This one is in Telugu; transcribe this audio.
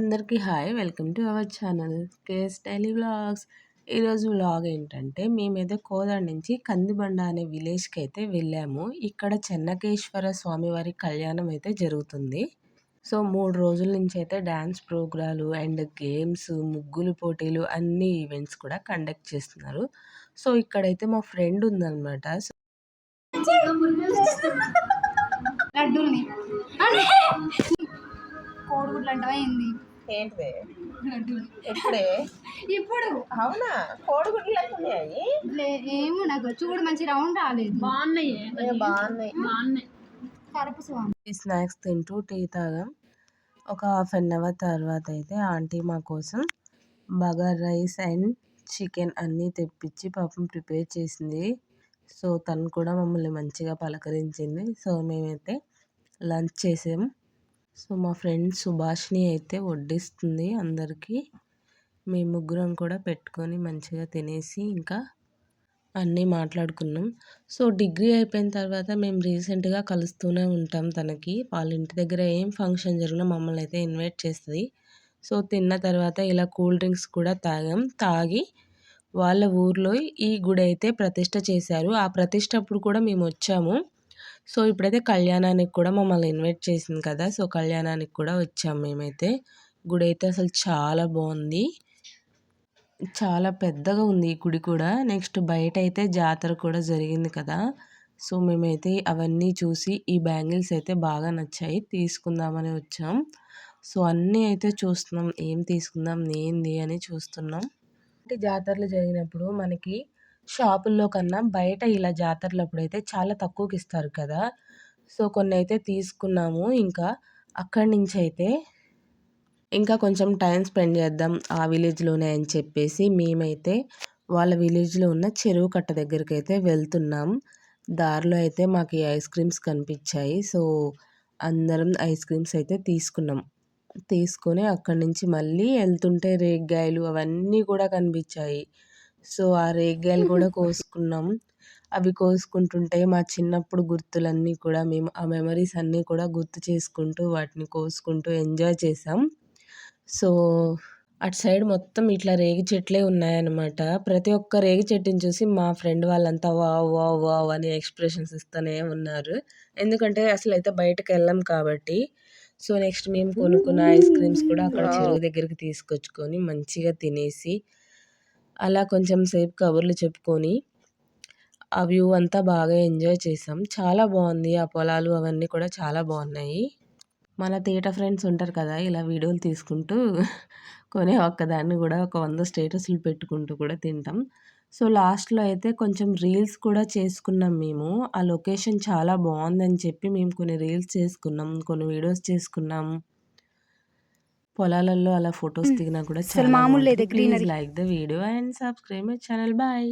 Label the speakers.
Speaker 1: అందరికీ hi. Welcome to our channel case daily vlogs. ఈరోజు వ్లాగ్ ఏంటంటే మేమైతే కోదాడ నుంచి కందిబండ అనే విలేజ్కి అయితే వెళ్ళాము. ఇక్కడ చెన్నకేశ్వర స్వామివారి కళ్యాణం అయితే జరుగుతుంది. సో మూడు రోజుల నుంచి అయితే డ్యాన్స్ ప్రోగ్రాలు అండ్ గేమ్స్ ముగ్గులు పోటీలు అన్ని ఈవెంట్స్ కూడా కండక్ట్ చేస్తున్నారు. సో ఇక్కడైతే మా ఫ్రెండ్ ఉందన్నమాట. సో
Speaker 2: లడ్డూల్ని. కోడిగుడ్లు అంటే ఏంది?
Speaker 1: ఏంటిది? ఎప్పుడే?
Speaker 2: ఇప్పుడు.
Speaker 1: అవునా? కోడిగుడ్లు లేకున్నాయి
Speaker 2: ఏమో నాకు చూడు మంచి రౌండ్ రాలేదు.
Speaker 3: బాగున్నాయి
Speaker 1: బాగున్నాయి.
Speaker 3: బాగున్నాయి.
Speaker 2: కరుపు
Speaker 1: స్నాక్స్ తింటూ టీ తాగాం. ఒక హాఫ్ అన్ అవర్ తర్వాత అయితే ఆంటీ మా కోసం బగర్ రైస్ అండ్ చికెన్ అన్నీ తెప్పించి పాపం ప్రిపేర్ చేసింది. సో తను కూడా మమ్మల్ని మంచిగా పలకరించింది. సో మేమైతే లంచ్ చేసాం. సో మా ఫ్రెండ్ సుభాష్ని అయితే వడ్డిస్తుంది అందరికీ. మేము ముగ్గురం కూడా పెట్టుకొని మంచిగా తినేసి ఇంకా అన్నీ మాట్లాడుకున్నాం. సో డిగ్రీ అయిపోయిన తర్వాత మేము రీసెంట్గా కలుస్తూనే ఉంటాం తనకి. వాళ్ళ ఇంటి దగ్గర ఏం ఫంక్షన్ జరిగినా మమ్మల్ని అయితే ఇన్వైట్ చేస్తుంది. సో తిన్న తర్వాత ఇలా కూల్ డ్రింక్స్ కూడా తాగాం. తాగి వాళ్ళ ఊర్లో ఈ గుడి అయితే ప్రతిష్ట చేశారు. ఆ ప్రతిష్ట అప్పుడు కూడా మేము వచ్చాము. సో ఇప్పుడైతే కళ్యాణానికి కూడా మమ్మల్ని ఇన్వైట్ చేసింది కదా! సో కళ్యాణానికి కూడా వచ్చాము మేమైతే. గుడి అయితే అసలు చాలా బాగుంది. చాలా పెద్దగా ఉంది ఈ గుడి కూడా. నెక్స్ట్ బయట అయితే జాతర కూడా జరిగింది కదా! సో మేమైతే అవన్నీ చూసి ఈ బ్యాంగిల్స్ అయితే బాగా నచ్చాయి. తీసుకుందామని వచ్చాం. సో అన్నీ అయితే చూస్తున్నాం. ఏం తీసుకుందాం? ఏంది? అని చూస్తున్నాం. అంటే జాతరలు జరిగినప్పుడు మనకి షాపుల్లో కన్నా బయట ఇలా జాతరలప్పుడు అయితే చాలా తక్కువకి ఇస్తారు కదా. సో కొన్ని అయితే తీసుకున్నాము. ఇంకా అక్కడి నుంచి అయితే ఇంకా కొంచెం టైం స్పెండ్ చేద్దాం ఆ విలేజ్లోనే అని చెప్పేసి మేమైతే వాళ్ళ విలేజ్లో ఉన్న చెరువు కట్ట దగ్గరికి అయితే వెళ్తున్నాం. దారిలో అయితే మాకు ఈ ఐస్ క్రీమ్స్ కనిపించాయి. సో అందరం ఐస్ క్రీమ్స్ అయితే తీసుకున్నాం. తీసుకొని అక్కడి నుంచి మళ్ళీ వెళ్తుంటే రేగ్గాయలు అవన్నీ కూడా కనిపించాయి. సో ఆ రేగ్గాయలు కూడా కోసుకున్నాం. అవి కోసుకుంటుంటే మా చిన్నప్పుడు గుర్తులన్నీ కూడా మేము ఆ మెమరీస్ అన్నీ కూడా గుర్తు చేసుకుంటూ వాటిని కోసుకుంటూ ఎంజాయ్ చేసాం సో అటు సైడ్ మొత్తం ఇట్లా రేగి చెట్లే ఉన్నాయన్నమాట. ప్రతి ఒక్క రేగి చెట్టుని చూసి మా ఫ్రెండ్ వాళ్ళంతా వావ్ వావ్ వావ్ అని ఎక్స్ప్రెషన్స్ ఇస్తూనే ఉన్నారు. ఎందుకంటే అసలు అయితే బయటకు వెళ్ళాం కాబట్టి. సో నెక్స్ట్ మేము కొనుక్కున్న ఐస్ క్రీమ్స్ కూడా అక్కడ చెరువు దగ్గరికి తీసుకొచ్చుకొని మంచిగా తినేసి అలా కొంచెం సేపు కబుర్లు చెప్పుకొని ఆ వ్యూ అంతా బాగా ఎంజాయ్ చేసాం చాలా బాగుంది. ఆ పొలాలు అవన్నీ కూడా చాలా బాగున్నాయి. మన తీట ఫ్రెండ్స్ ఉంటారు కదా ఇలా వీడియోలు తీసుకుంటూ కొనే ఒక్కదాన్ని కూడా ఒక వంద స్టేటస్లు పెట్టుకుంటూ కూడా తింటాం. సో లాస్ట్లో అయితే కొంచెం రీల్స్ కూడా చేసుకున్నాం మేము. ఆ లొకేషన్ చాలా బాగుందని చెప్పి మేము కొన్ని రీల్స్ చేసుకున్నాం కొన్ని వీడియోస్ చేసుకున్నాం. పొలాలలో అలా ఫొటోస్ దిగినా కూడా చాలా
Speaker 2: మామూలు లేదు,
Speaker 1: like the video and subscribe my channel. Bye.